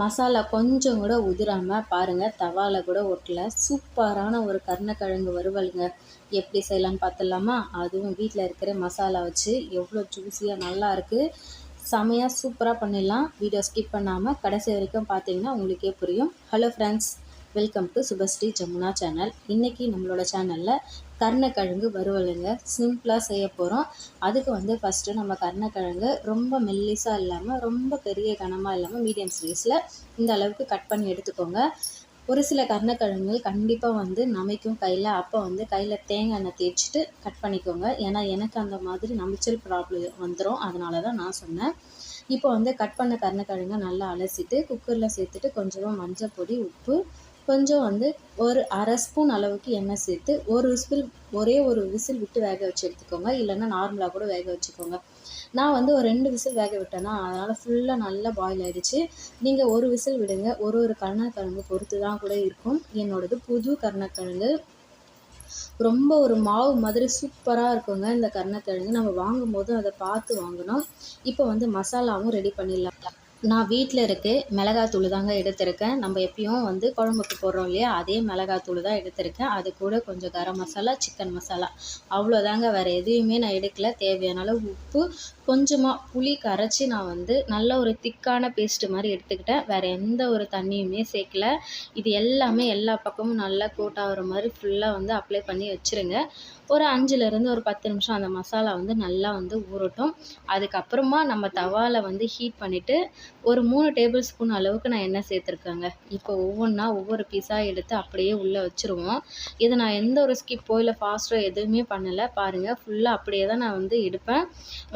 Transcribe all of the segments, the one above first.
மசாலா கொஞ்சம் கூட உதிராமல் பாருங்கள் தவாவில் கூட ஒட்டல. சூப்பரான ஒரு கருணக்கிழங்கு வறுவலுங்க. எப்படி செய்யலாம்னு பார்த்துடலாமா அதுவும் வீட்டில் இருக்கிற மசாலா வச்சு எவ்வளோ ஜூஸியாக நல்லா இருக்குது செமையாக சூப்பராக பண்ணிடலாம். வீடியோ ஸ்கிப் பண்ணாமல் கடைசி வரைக்கும் பார்த்தீங்கன்னா உங்களுக்கே புரியும். Hello friends welcome to Subhashree Jamuna channel இன்றைக்கி நம்மளோட சேனலில் கருணக்கிழங்கு வறுவலுங்க. சிம்பிளாக செய்ய போகிறோம் அதுக்கு வந்து ஃபஸ்ட்டு நம்ம கருணக்கிழங்கு ரொம்ப மெல்லிஸாக இல்லாமல் ரொம்ப பெரிய கனமாக இல்லாமல் மீடியம் சைஸில் இந்த அளவுக்கு கட் பண்ணி எடுத்துக்கோங்க. ஒரு சில கருணக்கிழங்குகள் கண்டிப்பாக வந்து நமைக்கும் கையில். அப்போ வந்து கையில் தேங்காய் எண்ணெய் தேய்ச்சிட்டு கட் பண்ணிக்கோங்க. ஏன்னா எனக்கு அந்த மாதிரி நமைச்சல் ப்ராப்ளம் வந்துடும் அதனால தான் நான் சொன்னேன். இப்போ வந்து கட் பண்ண கருணக்கிழங்கை நல்லா அலசிட்டு குக்கரில் சேர்த்துட்டு கொஞ்சமாக மஞ்சள் பொடி உப்பு கொஞ்சம் வந்து ஒரு அரை ஸ்பூன் அளவுக்கு எண்ணெய் சேர்த்து ஒரு விசில் ஒரே ஒரு விசில் விட்டு வேக வச்சு எடுத்துக்கோங்க. இல்லைன்னா நார்மலாக கூட வேக வச்சுக்கோங்க. நான் வந்து ஒரு ரெண்டு விசில் வேக விட்டேன்னா அதனால் ஃபுல்லாக நல்லா பாயில் ஆகிடுச்சு நீங்கள் ஒரு விசில் விடுங்க. ஒரு ஒரு கருணக்கிழங்கு பொறுத்து தான் கூட இருக்கும். என்னோடது புது கருணக்கிழங்கு. ரொம்ப ஒரு மாவு மாதிரி சூப்பராக இருக்குங்க. இந்த கருணக்கிழங்கு. நம்ம வாங்கும்போது அதை பார்த்து வாங்கணும். இப்போ வந்து மசாலாவும் ரெடி பண்ணிடலாம். நான் வீட்டில் இருக்க. மிளகாத்தூள் தாங்க எடுத்திருக்கேன். நம்ம எப்பயும் வந்து குழம்புக்கு போடுறோம் இல்லையா? அதே மிளகாத்தூள் தான் எடுத்திருக்கேன். அது கூட கொஞ்சம் கரம் மசாலா சிக்கன் மசாலா. அவ்வளோதாங்க வேறு எதையுமே நான் எடுக்கல. தேவையான அளவு உப்பு கொஞ்சமாக புளி கரைச்சி நான் வந்து நல்ல ஒரு திக்கான பேஸ்ட்டு மாதிரி எடுத்துக்கிட்டேன். வேறு எந்த ஒரு தண்ணியுமே சேர்க்கல. இது எல்லாமே எல்லா பக்கமும் நல்லா கோட் ஆகிற மாதிரி ஃபுல்லாக வந்து அப்ளை பண்ணி வச்சுருங்க. ஒரு அஞ்சுலேருந்து ஒரு பத்து நிமிஷம் அந்த மசாலா வந்து நல்லா வந்து ஊறட்டும். அதுக்கப்புறமா நம்ம தவாவில் வந்து ஹீட் பண்ணிவிட்டு ஒரு மூணு டேபிள் ஸ்பூன் அளவுக்கு நான் எண்ணெய் சேர்த்துருக்கேங்க. இப்போ ஒவ்வொன்றா ஒவ்வொரு பீஸாக எடுத்து அப்படியே உள்ளே வச்சுருவோம். இதை நான் எந்த ஒரு ஸ்கிப்போ இல்லை ஃபாஸ்ட்டோ எதுவுமே பண்ணலை. பாருங்கள் ஃபுல்லாக அப்படியே தான் நான் வந்து எடுப்பேன்.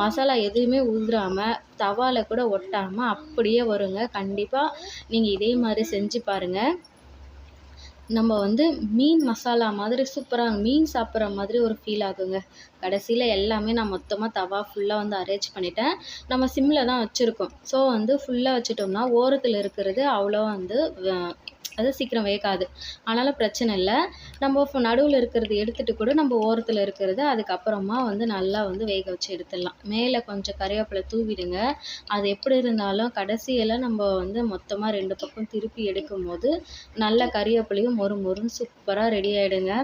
மசாலா எதுவுமே உதிராமல் தவாவில் கூட ஒட்டாமல் அப்படியே வருங்க. கண்டிப்பாக நீங்கள் இதே மாதிரி செஞ்சு பாருங்கள் நம்ம வந்து மீன் மசாலா மாதிரி சூப்பராக மீன் சாப்பிட்ற மாதிரி ஒரு ஃபீல் ஆகுங்க. கடைசியில் எல்லாமே நான் மொத்தமாக தவா ஃபுல்லாக வந்து அரேஞ்ச் பண்ணிட்டேன். நம்ம சிம்மில் தான் வச்சுருக்கோம். ஸோ வந்து ஃபுல்லாக வச்சுட்டோம்னா ஓரத்தில் இருக்கிறது அவ்வளோ வந்து அது சீக்கிரம் வேகாது. அதனால் பிரச்சனை இல்லை. நம்ம நடுவில் இருக்கிறது எடுத்துகிட்டு கூட நம்ம ஓரத்தில் இருக்கிறது அதுக்கப்புறமா வந்து நல்லா வந்து வேக வச்சு எடுத்துடலாம். மேலே கொஞ்சம் கறிவேப்பிலை தூவிடுங்க. அது எப்படி இருந்தாலும் கடைசியில் நம்ம வந்து மொத்தமாக ரெண்டு பக்கம் திருப்பி எடுக்கும் போது நல்ல கறிவேப்பிலையும் மொறு மொறுன்னு சூப்பராக ரெடி ஆகிடுங்க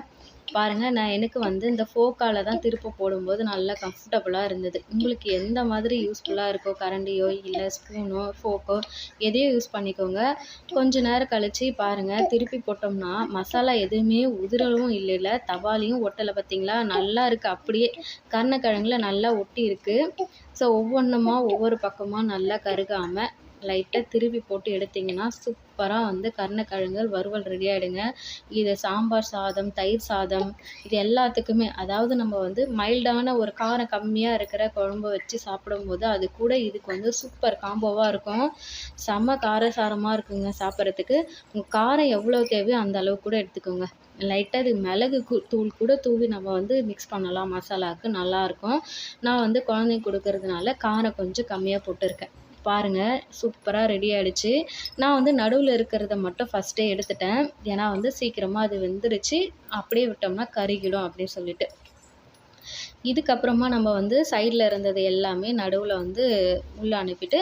பாருங்கள் நான் எனக்கு வந்து இந்த ஃபோக்கால் தான் திருப்ப போடும்போது நல்லா கம்ஃபர்டபுளாக இருந்தது. உங்களுக்கு எந்த மாதிரி யூஸ்ஃபுல்லாக இருக்கோ கரண்டியோ இல்லை ஸ்பூனோ ஃபோக்கோ எதையோ யூஸ் பண்ணிக்கோங்க. கொஞ்ச நேரம் கழித்து பாருங்கள் திருப்பி போட்டோம்னா மசாலா எதுவுமே உதிரவும் இல்லைல்ல தவாலையும் ஒட்டலை பார்த்தீங்களா நல்லா இருக்குது அப்படியே கருணக்கிழங்குல நல்லா ஒட்டி இருக்குது ஸோ ஒவ்வொன்றுமா ஒவ்வொரு பக்கமாக நல்லா கருகாமல் லைட்டாக திருப்பி போட்டு எடுத்திங்கன்னா சூப்பராக வந்து கருணக்கிழங்குகள் வறுவல் ரெடி ஆகிடுங்க இது சாம்பார் சாதம் தயிர் சாதம் இது எல்லாத்துக்குமே அதாவது நம்ம வந்து மைல்டான ஒரு காரம் கம்மியாக இருக்கிற குழம்பு வச்சு சாப்பிடும்போது அது கூட இதுக்கு வந்து சூப்பர் காம்போவாக இருக்கும். செம்ம காரசாரமாக இருக்குங்க சாப்பிட்றதுக்கு. உங்கள் காரம் எவ்வளோ தேவையோ அந்த அளவு கூட எடுத்துக்கோங்க. லைட்டாக இது மிளகு தூள் கூட தூவி நம்ம வந்து மிக்ஸ் பண்ணலாம். மசாலாவுக்கு நல்லாயிருக்கும் நான் வந்து குழந்தைங்க கொடுக்கறதுனால காரம் கொஞ்சம் கம்மியாக போட்டிருக்கேன். பாருங்கள் சூப்பராக ரெடி ஆகிடுச்சு நான் வந்து நடுவில் இருக்கிறத மட்டும் ஃபஸ்ட்டே எடுத்துட்டேன். ஏன்னா வந்து சீக்கிரமாக அது வெந்துருச்சு. அப்படியே விட்டோம்னா கருகிடும் அப்படின்னு சொல்லிட்டு. இதுக்கப்புறமா நம்ம வந்து சைடில் இருந்தது எல்லாமே நடுவில் வந்து உள்ளே அனுப்பிட்டு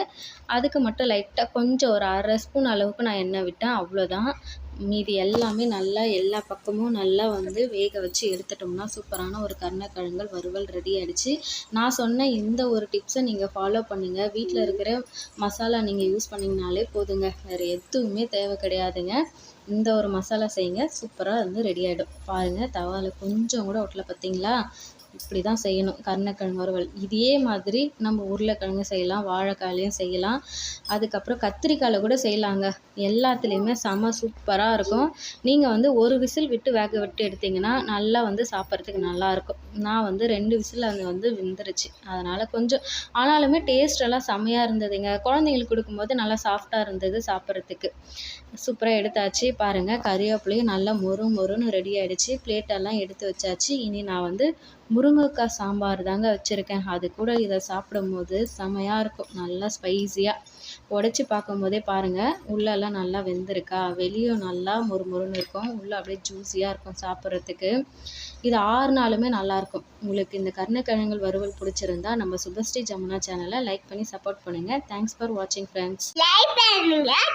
அதுக்கு மட்டும் லைட்டாக கொஞ்சம் ஒரு அரை ஸ்பூன் அளவுக்கு நான் எண்ணெய் விட்டேன். அவ்வளோதான் மீதி எல்லாமே நல்லா எல்லா பக்கமும் நல்லா வந்து வேக வச்சு எடுத்துட்டோம்னா சூப்பரான ஒரு கருணக்கிழங்கல் வறுவல் ரெடி ஆகிடுச்சு நான் சொன்ன இந்த ஒரு டிப்ஸை நீங்கள் ஃபாலோ பண்ணுங்கள் வீட்டில் இருக்கிற மசாலா நீங்கள் யூஸ் பண்ணிங்கனாலே போதுங்க. வேறு எதுவுமே தேவை கிடையாதுங்க. இந்த ஒரு மசாலா செய்யுங்க. சூப்பராக வந்து ரெடி ஆகிடும் பாருங்கள் தவாவில் கொஞ்சம் கூட ஒட்டலை பார்த்தீங்களா இப்படி தான் செய்யணும். கருணக்கிழங்கு வறுவல். இதே மாதிரி நம்ம உருளைக்கிழங்கு செய்யலாம் வாழைக்காயிலையும் செய்யலாம். அதுக்கப்புறம் கத்திரிக்காயில் கூட செய்யலாங்க. எல்லாத்துலேயுமே செம சூப்பராக இருக்கும். நீங்கள் வந்து ஒரு விசில் விட்டு வேக விட்டு எடுத்திங்கன்னா நல்லா வந்து சாப்பிட்றதுக்கு நல்லாயிருக்கும் நான் வந்து ரெண்டு விசில் அது வந்து வெந்துருச்சு அதனால் கொஞ்சம் ஆனாலுமே டேஸ்டெல்லாம் செம்மையாக இருந்ததுங்க. குழந்தைங்களுக்கு கொடுக்கும்போது நல்லா சாஃப்டாக இருந்தது சாப்பிட்றதுக்கு. சூப்பராக எடுத்தாச்சு. பாருங்கள் கறிவேப்பிலையும் நல்லா மொறு மொறுன்னு ரெடி ஆகிடுச்சு பிளேட்டெல்லாம் எடுத்து வச்சாச்சு. இனி நான் வந்து முருங்கைக்காய் சாம்பார் தாங்க வச்சுருக்கேன். அது கூட இதை சாப்பிடும் போது செமையாக இருக்கும். நல்லா ஸ்பைஸியாக உடச்சி பார்க்கும்போதே பாருங்கள் உள்ளெல்லாம் நல்லா வெந்திருக்கா? வெளியும் நல்லா முறுமுறுன்னு இருக்கும். உள்ளே அப்படியே ஜூஸியாக இருக்கும் சாப்பிட்றதுக்கு. இது ஆறு நாளுமே நல்லாயிருக்கும் உங்களுக்கு இந்த கருணக்கிழங்கு வறுவல் பிடிச்சிருந்தா நம்ம சுபஸ்ரீ ஜமுனா சேனலை லைக் பண்ணி சப்போர்ட் பண்ணுங்கள் தேங்க்ஸ் ஃபார் வாட்சிங் ஃப்ரெண்ட்ஸ் லைக் பண்ணுங்கள்